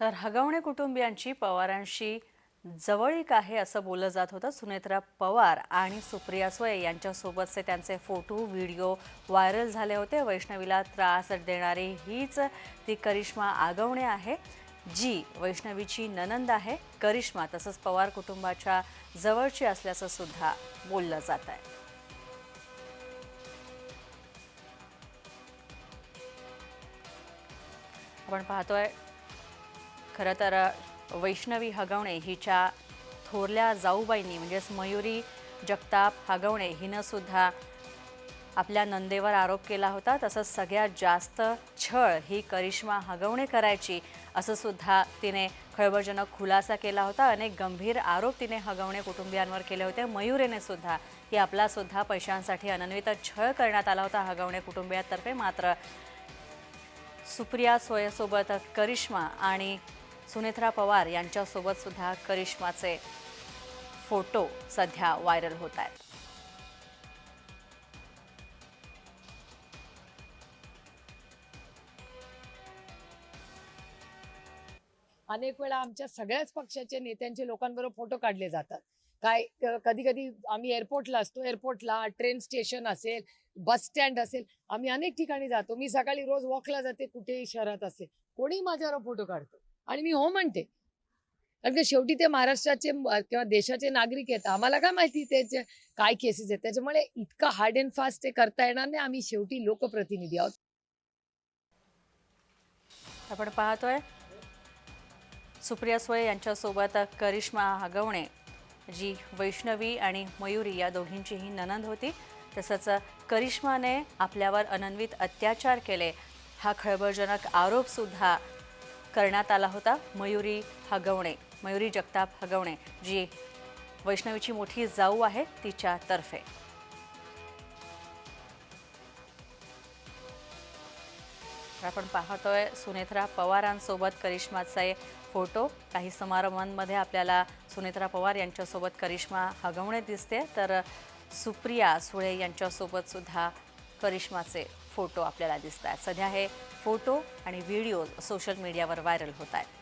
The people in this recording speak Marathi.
तर हगवणे कुटुंबियांची पवारांशी जवळीक आहे असं बोललं जात होतं. सुनेत्रा पवार आणि सुप्रिया सुळे यांच्यासोबतचे त्यांचे फोटो व्हिडिओ व्हायरल झाले होते. वैष्णवीला त्रास देणारी हीच ती करिश्मा आगवणे आहे जी वैष्णवीची ननंद आहे. करिश्मा तसंच पवार कुटुंबाच्या जवळची असल्याचं सुद्धा बोललं जात आहे. आपण पाहतोय खरं तर वैष्णवी हगवणे हिच्या थोरल्या जाऊबाईंनी म्हणजेच मयुरी जगताप हगवणे हिनंसुद्धा आपल्या नंदेवर आरोप केला होता तसंच सगळ्यात जास्त छळ ही करिश्मा हगवणे करायची असं सुद्धा तिने खळबळजनक खुलासा केला होता. अनेक गंभीर आरोप तिने हगवणे कुटुंबियांवर केले होते. मयुरेने सुद्धा की आपलासुद्धा पैशांसाठी अनन्वित छळ करण्यात आला होता हगवणे कुटुंबियातर्फे. मात्र सुप्रिया सोयसोबत करिश्मा आणि सुनेत्रा पवार यांच्यासोबत सुद्धा करिश्माचे फोटो सध्या व्हायरल होत आहेत. अनेक वेळा आमच्या सगळ्याच पक्षाच्या नेत्यांचे लोकांबरोबर फोटो काढले जातात. काय कधी कधी आम्ही एअरपोर्टला असतो एअरपोर्टला ट्रेन स्टेशन असेल बस स्टँड असेल आम्ही अनेक ठिकाणी जातो. मी सकाळी रोज वॉकला जाते कुठेही शहरात असेल कोणी माझ्यावर फोटो काढतो. आणि मी हो म्हणते. कारण की शेवटी ते महाराष्ट्राचे किंवा देशाचे नागरिक आहेत. आम्हाला काय माहिती त्याचे काय केसेस आहेत? त्याच्यामुळे इतका हार्ड अँड फास्ट ते करता येणार नाही. आम्ही शेवटी लोकप्रतिनिधी आहोत. आपण पाहतोय सुप्रिया सुळे यांच्यासोबत करिश्मा हगवणे जी वैष्णवी आणि मयुरी या दोघींचीही ननंद होती. तसंच करिश्माने आपल्यावर अनन्वित अत्याचार केले. हा खळबळजनक आरोप सुद्धा करण्यात आला होता. मयुरी हगवणे मयुरी जगताप हगवणे जी वैष्णवीची मोठी जाऊ आहे तिच्यातर्फे आपण पाहतोय सुनेत्रा पवारांसोबत करिश्माचे फोटो. काही समारंभांमध्ये आपल्याला सुनेत्रा पवार यांच्यासोबत करिश्मा हगवणे दिसते. तर सुप्रिया सुळे यांच्यासोबत सुद्धा करिश्माचे फोटो आपल्याला दिसत आहेत सध्या हे फोटो आणि व्हिडिओ सोशल मीडियावर व्हायरल होत आहेत